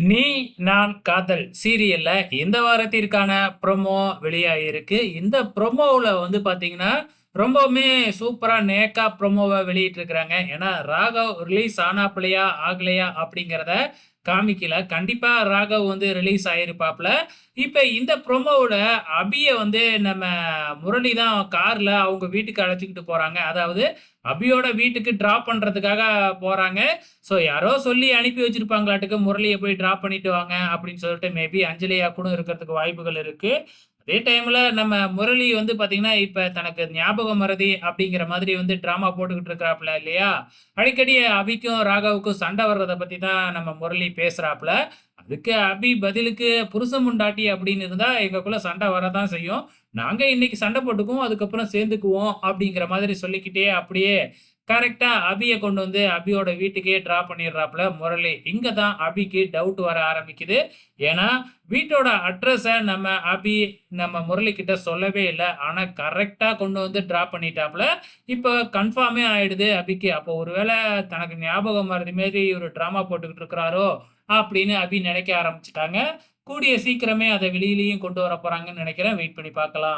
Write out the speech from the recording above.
நீ நான் காதல் சீரியல்ல இந்த வாரத்திற்கான ப்ரோமோ வெளியாகிருக்கு. இந்த ப்ரொமோவில் வந்து பார்த்தீங்கன்னா, ரொம்பவுமே சூப்பராக நேக்கா ப்ரொமோவை வெளியிட்டிருக்கிறாங்க. ஏன்னா, ராகவ் ரிலீஸ் ஆனாப்லயா, ஆகலையா அப்படிங்கிறத காமிக்கல. கண்டிப்பா ராகவ் வந்து ரிலீஸ் ஆயிருப்பாப்ல. இப்ப இந்த ப்ரோமோவுல அபிய வந்து நம்ம முரளி தான் கார்ல அவங்க வீட்டுக்கு அழைச்சிக்கிட்டு போறாங்க. அதாவது அபியோட வீட்டுக்கு டிராப் பண்றதுக்காக போறாங்க. ஸோ யாரோ சொல்லி அனுப்பி வச்சிருப்பாங்களாட்டுக்கு, முரளியை போய் டிராப் பண்ணிட்டு வாங்க அப்படின்னு சொல்லிட்டு மேபி அஞ்சலியா கூட இருக்கிறதுக்கு வாய்ப்புகள் இருக்கு. அதே டைம்ல நம்ம முரளி வந்து பார்த்தீங்கன்னா, இப்ப தனக்கு ஞாபக மறதி அப்படிங்கிற மாதிரி வந்து ட்ராமா போட்டுக்கிட்டு இருக்கிறாப்ல இல்லையா? அடிக்கடி அபிக்கும், ராகவுக்கும் சண்டை வர்றத பத்தி தான் நம்ம முரளி பேசுறாப்ல. அதுக்கு அபி பதிலுக்கு புருஷன் முண்டாட்டி அப்படின்னு இருந்தா எங்களுக்குள்ள சண்டை வரதான் செய்யும். நாங்க இன்னைக்கு சண்டை போட்டுக்குவோம். அதுக்கப்புறம் சேர்ந்துக்குவோம் அப்படிங்கிற மாதிரி சொல்லிக்கிட்டே அப்படியே கரெக்டாக அபியை கொண்டு வந்து அபியோட வீட்டுக்கே ட்ரா பண்ணிடுறாப்புல முரளி. இங்கே தான் அபிக்கு டவுட் வர ஆரம்பிக்குது. ஏன்னா, வீட்டோட அட்ரஸை நம்ம அபி நம்ம முரளி கிட்ட சொல்லவே இல்லை ஆனால் கரெக்டாக கொண்டு வந்து ட்ரா பண்ணிட்டாப்புல இப்போ கன்ஃபார்மே ஆயிடுது அபிக்கு. அப்போ ஒருவேளை தனக்கு ஞாபகம் வர்றது மாரி ஒரு ட்ராமா போட்டுக்கிட்டு இருக்கிறாரோ! அப்படின்னு அபி நினைக்க ஆரம்பிச்சிட்டாங்க கூடிய சீக்கிரமே அதை வெளியிலையும் கொண்டு வர போகிறாங்கன்னு நினைக்கிறேன். வெயிட் பண்ணி பார்க்கலாம்.